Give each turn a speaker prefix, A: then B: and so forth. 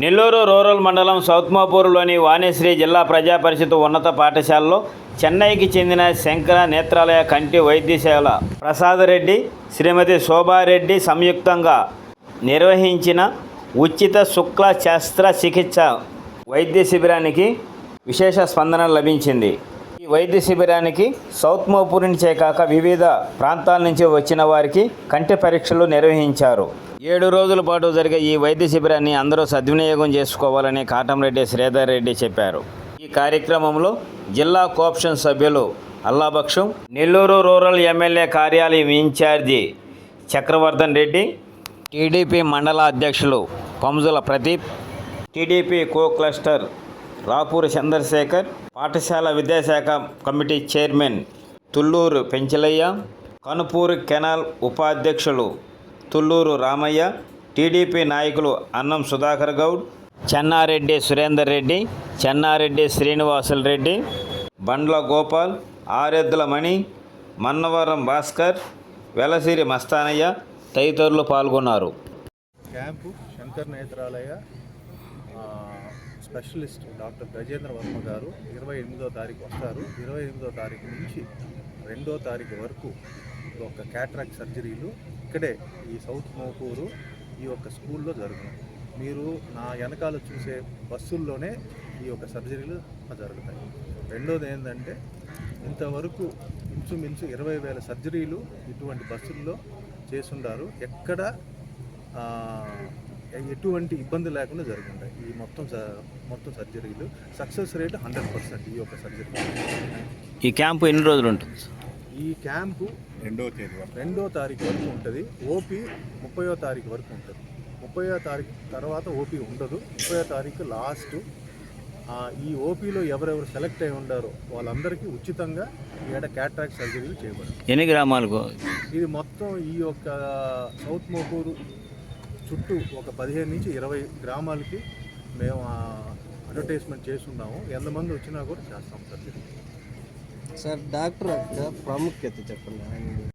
A: Nellore rural మండలం సౌత్మాపూర్లోని వాణిశ్రీ జిల్లా ప్రజా పరిషత్ ఉన్నత పాఠశాలలో చెన్నైకి చెందిన శంకర నేత్రాలయ కంటి వైద్యశాల ప్రసాదరెడ్డి శ్రీమతి శోభారెడ్డి సంయుక్తంగా నిర్వహించిన ఉచిత శుక్ల శస్త్ర చికిత్స వైద్య శిబిరానికి విశేష స్పందన లభించింది. ఈ వైద్య శిబిరానికి సౌత్ మోపూర్ నుంచే కాక వివిధ ప్రాంతాల నుంచి వచ్చిన వారికి కంటి పరీక్షలు నిర్వహించారు. ఏడు రోజుల పాటు జరిగే ఈ వైద్య శిబిరాన్ని అందరూ సద్వినియోగం చేసుకోవాలని కాటంరెడ్డి శ్రీధర్ రెడ్డి చెప్పారు. ఈ కార్యక్రమంలో జిల్లా కోఆప్షన్ సభ్యులు అల్లాభక్షం నెల్లూరు రూరల్ ఎమ్మెల్యే కార్యాలయం ఇన్ఛార్జి చక్రవర్ధన్ రెడ్డి టీడీపీ మండల అధ్యక్షులు Panjula Pradeep TDP co cluster Rapuri Chandrasekhar పాఠశాల విద్యాశాఖ committee chairman Tulluru Penchalaiah Kanupuru canal ఉపాధ్యక్షులు తుళ్ళూరు రామయ్య టీడీపీ నాయకులు అన్నం సుధాకర్ గౌడ్ చెన్నారెడ్డి సురేందర్ రెడ్డి చెన్నారెడ్డి శ్రీనివాసులు రెడ్డి బండ్ల గోపాల్ ఆరెద్దుల మణి మన్నవరం భాస్కర్ వెలసిరి మస్తానయ్య తదితరులు పాల్గొన్నారు.
B: Camp Shankar Netralaya specialist doctor Gajendra Varma గారు ఇరవై ఎనిమిదో తారీఖు వస్తారు. ఇరవై ఎనిమిదో తారీఖు నుంచి రెండో తారీఖు వరకు ఒక యొక్క క్యాట్రాక్ట్ సర్జరీలు. ఇక్కడే ఈ సౌత్ మోపూరు ఈ యొక్క స్కూల్లో జరుగును మీరు నా వెనకాల చూసే బస్సుల్లోనే ఈ యొక్క సర్జరీలు జరుగుతాయి. రెండోది ఏంటంటే ఇంతవరకు ఇంచుమించు ఇరవై వేల సర్జరీలు ఇటువంటి బస్సుల్లో చేసుండారు ఎక్కడ ఎటువంటి ఇబ్బంది లేకుండా జరుగుతాయి ఈ మొత్తం స- మొత్తం సర్జరీలు. సక్సెస్ రేట్ హండ్రెడ్ పర్సెంట్ ఈ యొక్క సర్జరీ.
A: ఈ క్యాంపు ఎన్ని రోజులు ఉంటుంది?
B: ఈ క్యాంపు
C: రెండవ తేదీ వరకు.
B: రెండో తారీఖు వరకు ఉంటుంది. ఓపీ ముప్పయో తారీఖు వరకు ఉంటుంది. ముప్పయో తారీఖు తర్వాత ఓపీ ఉండదు. ముప్పయో తారీఖు లాస్ట్. ఈ ఓపీలో ఎవరెవరు సెలెక్ట్ అయి ఉండారో వాళ్ళందరికీ ఉచితంగా ఏడ క్యాట్రాక్ట్ సర్జరీలు చేయబడతాయి.
A: ఎన్ని గ్రామాలకు?
B: ఇది మొత్తం ఈ యొక్క సౌత్ మోపూరు చుట్టూ ఒక పదిహేను నుంచి ఇరవై గ్రామాలకి మేము అడ్వర్టైజ్మెంట్ చేస్తున్నాము ఎంతమంది వచ్చినా కూడా చేస్తాం సర్జరీ.
D: సార్ డాక్టర్ యొక్క ప్రాముఖ్యత చెప్పండి.